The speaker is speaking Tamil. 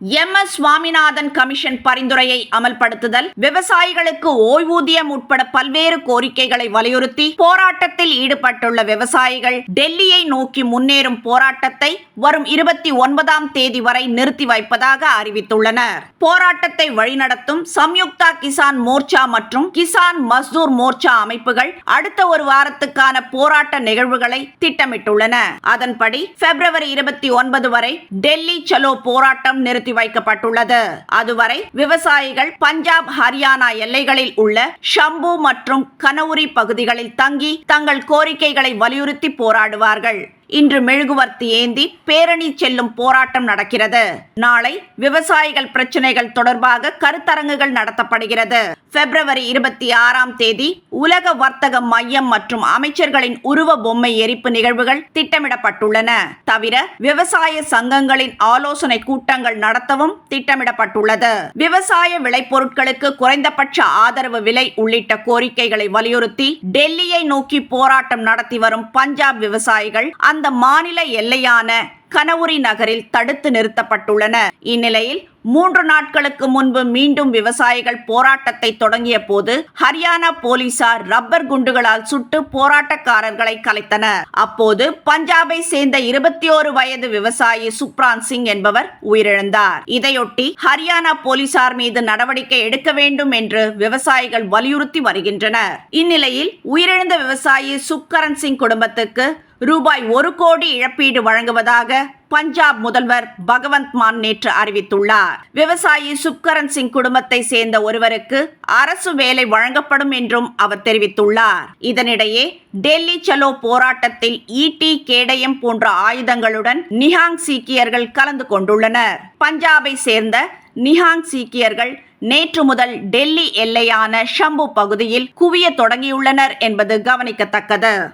எம் எஸ் சுவாமிநாதன் கமிஷன் பரிந்துரையை அமல்படுத்துதல் விவசாயிகளுக்கு ஓய்வூதியம் உட்பட பல்வேறு கோரிக்கைகளை வலியுறுத்தி போராட்டத்தில் ஈடுபட்டுள்ள விவசாயிகள் டெல்லியை நோக்கி முன்னேறும் போராட்டத்தை வரும் இருபத்தி ஒன்பதாம் தேதி வரை நிறுத்தி வைப்பதாக அறிவித்துள்ளனர். போராட்டத்தை வழிநடத்தும் சம்யுக்தா கிசான் மோர்ச்சா மற்றும் கிசான் மஸ்தூர் மோர்ச்சா அமைப்புகள் அடுத்த ஒரு வாரத்துக்கான போராட்ட நிகழ்வுகளை திட்டமிட்டுள்ளன. அதன்படி பிப்ரவரி இருபத்தி ஒன்பது வரை டெல்லி சலோ போராட்டம் நிறுத்தி வைக்கப்பட்டுள்ளது. அதுவரை விவசாயிகள் பஞ்சாப் ஹரியானா எல்லைகளில் உள்ள ஷம்பு மற்றும் கனவுரி பகுதிகளில் தங்கி தங்கள் கோரிக்கைகளை வலியுறுத்தி போராடுவார்கள். இன்று மெழுகுவர்த்தி ஏந்தி பேரணி செல்லும் போராட்டம் நடக்கிறது. நாளை விவசாயிகள் பிரச்சனைகள் தொடர்பாக கருத்தரங்குகள் நடத்தப்படுகிறது. பிப்ரவரி இருபத்தி ஆறாம் தேதி உலக வர்த்தக மையம் மற்றும் அமைச்சர்களின் உருவ பொம்மை எரிப்பு நிகழ்வுகள் திட்டமிடப்பட்டுள்ளன. தவிர விவசாய சங்கங்களின் ஆலோசனை கூட்டங்கள் நடத்தவும் திட்டமிடப்பட்டுள்ளது. விவசாய விளைபொருட்களுக்கு குறைந்தபட்ச ஆதரவு விலை உள்ளிட்ட கோரிக்கைகளை வலியுறுத்தி டெல்லியை நோக்கி போராட்டம் நடத்தி வரும் பஞ்சாப் விவசாயிகள் அந்த மாநில எல்லையான கனவுரி நகரில் தடுத்து நிறுத்தப்பட்டுள்ளன. இந்நிலையில் மூன்று நாட்களுக்கு முன்பு மீண்டும் விவசாயிகள் போராட்டத்தை தொடங்கிய போது ஹரியானா போலீசார் ரப்பர் குண்டுகளால் சுட்டு போராட்டக்காரர்களை கலைத்தனர். அப்போது பஞ்சாபை சேர்ந்த இருபத்தி ஓரு வயது விவசாயி சுப்ரான் சிங் என்பவர் உயிரிழந்தார். இதையொட்டி ஹரியானா போலீசார் மீது நடவடிக்கை எடுக்க வேண்டும் என்று விவசாயிகள் வலியுறுத்தி வருகின்றனர். இந்நிலையில் உயிரிழந்த விவசாயி சுக்கரன் சிங் குடும்பத்துக்கு ரூபாய் ஒரு கோடி இழப்பீடு வழங்குவதாக பஞ்சாப் முதல்வர் பகவந்த் மான் நேற்று அறிவித்துள்ளார். விவசாயி சுப்கரன் சிங் குடும்பத்தை சேர்ந்த ஒருவருக்கு அரசு வேலை வழங்கப்படும் என்றும் அவர் தெரிவித்துள்ளார். இதனிடையே டெல்லி சலோ போராட்டத்தில் ஈட்டி கேடயம் போன்ற ஆயுதங்களுடன் நிஹாங் சீக்கியர்கள் கலந்து கொண்டுள்ளனர். பஞ்சாபை சேர்ந்த நிஹாங் சீக்கியர்கள் நேற்று முதல் டெல்லி எல்லையான ஷம்பு பகுதியில் குவிய தொடங்கியுள்ளனர் என்பது கவனிக்கத்தக்கது.